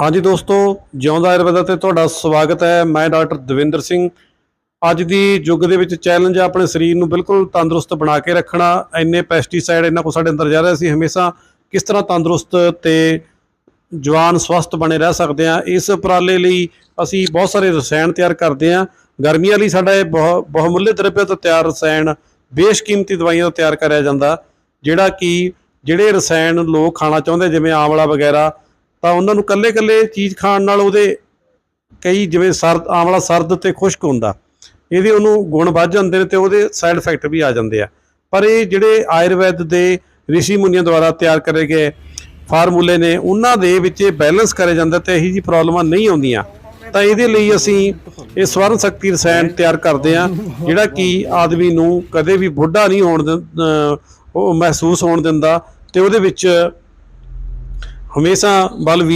ਹਾਂਜੀ ਦੋਸਤੋ, ਜਿਉਂਦਾ ਆਯੁਰਵੇਦਾ ਤੇ ਤੁਹਾਡਾ ਸਵਾਗਤ ਹੈ। ਮੈਂ ਡਾਕਟਰ ਦਵਿੰਦਰ ਸਿੰਘ। ਅੱਜ ਦੀ ਯੁੱਗ ਦੇ ਵਿੱਚ ਚੈਲੰਜ ਹੈ ਆਪਣੇ ਸਰੀਰ ਨੂੰ ਬਿਲਕੁਲ ਤੰਦਰੁਸਤ ਬਣਾ ਕੇ ਰੱਖਣਾ। ਇੰਨੇ ਪੈਸਟੀਸਾਈਡ ਇੰਨਾ ਕੋ ਸਾਡੇ ਅੰਦਰ ਜਾ ਰਿਹਾ ਸੀ ਹਮੇਸ਼ਾ। ਕਿਸ ਤਰ੍ਹਾਂ ਤੰਦਰੁਸਤ ਤੇ ਜਵਾਨ ਸਵਸਥ ਬਣੇ ਰਹਿ ਸਕਦੇ ਆ ਇਸ ਉਪਰਾਲੇ ਲਈ ਅਸੀਂ ਬਹੁਤ ਸਾਰੇ ਰਸਾਇਣ ਤਿਆਰ ਕਰਦੇ ਆ ਗਰਮੀਆਂ ਲਈ ਸਾਡਾ ਇਹ ਬਹੁ, ਬਹੁਮੁੱਲੇ ਦਰਵਿਆਂ ਤੋਂ ਤਿਆਰ ਰਸਾਇਣ ਬੇਸ਼ਕੀਮਤੀ ਦਵਾਈਆਂ ਤੋਂ ਤਿਆਰ ਕਰਿਆ ਜਾਂਦਾ, ਜਿਹੜਾ ਕਿ ਜਿਹੜੇ ਰਸਾਇਣ ਲੋਕ ਖਾਣਾ ਚਾਹੁੰਦੇ ਜਿਵੇਂ ਆਂਵਲਾ ਵਗੈਰਾ ਤਾਂ ਉਹਨਾਂ ਨੂੰ ਕੱਲੇ-ਕੱਲੇ ਚੀਜ਼ ਖਾਣ ਨਾਲ ਉਹਦੇ ਕਈ ਜਿਵੇਂ ਸਰਦ ਆਂਵਲਾ ਸਰਦ ਤੇ ਖੁਸ਼ਕ ਹੁੰਦਾ। ਇਹਦੇ ਉਹਨੂੰ ਗੁਣ ਵੱਧ ਜਾਂਦੇ ਨੇ ਤੇ ਉਹਦੇ ਸਾਈਡ ਇਫੈਕਟ ਵੀ ਆ ਜਾਂਦੇ ਆ। ਪਰ ਇਹ ਜਿਹੜੇ ਆਯੁਰਵੈਦ ਦੇ ਰਿਸ਼ੀ ਮੁਨੀਆਂ ਦੁਆਰਾ ਤਿਆਰ ਕਰੇ ਗਏ ਫਾਰਮੂਲੇ ਨੇ, ਉਹਨਾਂ ਦੇ ਵਿੱਚ ਇਹ ਬੈਲੈਂਸ ਕਰੇ ਜਾਂਦਾ ਤੇ ਇਹੀ ਜੀ ਪ੍ਰੋਬਲਮਾਂ ਨਹੀਂ ਆਉਂਦੀਆਂ। ਤਾਂ ਇਹਦੇ ਲਈ ਅਸੀਂ ਇਹ ਸਵਰਨ ਸ਼ਕਤੀ ਰਸਾਇਣ ਤਿਆਰ ਕਰਦੇ ਆ ਜਿਹੜਾ ਕਿ ਆਦਮੀ ਨੂੰ ਕਦੇ ਵੀ ਬੁੱਢਾ ਨਹੀਂ ਹੋਣ ਦਿੰ- ਉਹ ਮਹਿਸੂਸ ਹੋਣ ਦਿੰਦਾ ਤੇ ਉਹਦੇ ਵਿੱਚ ਹਮੇਸ਼ਾ ਬਲ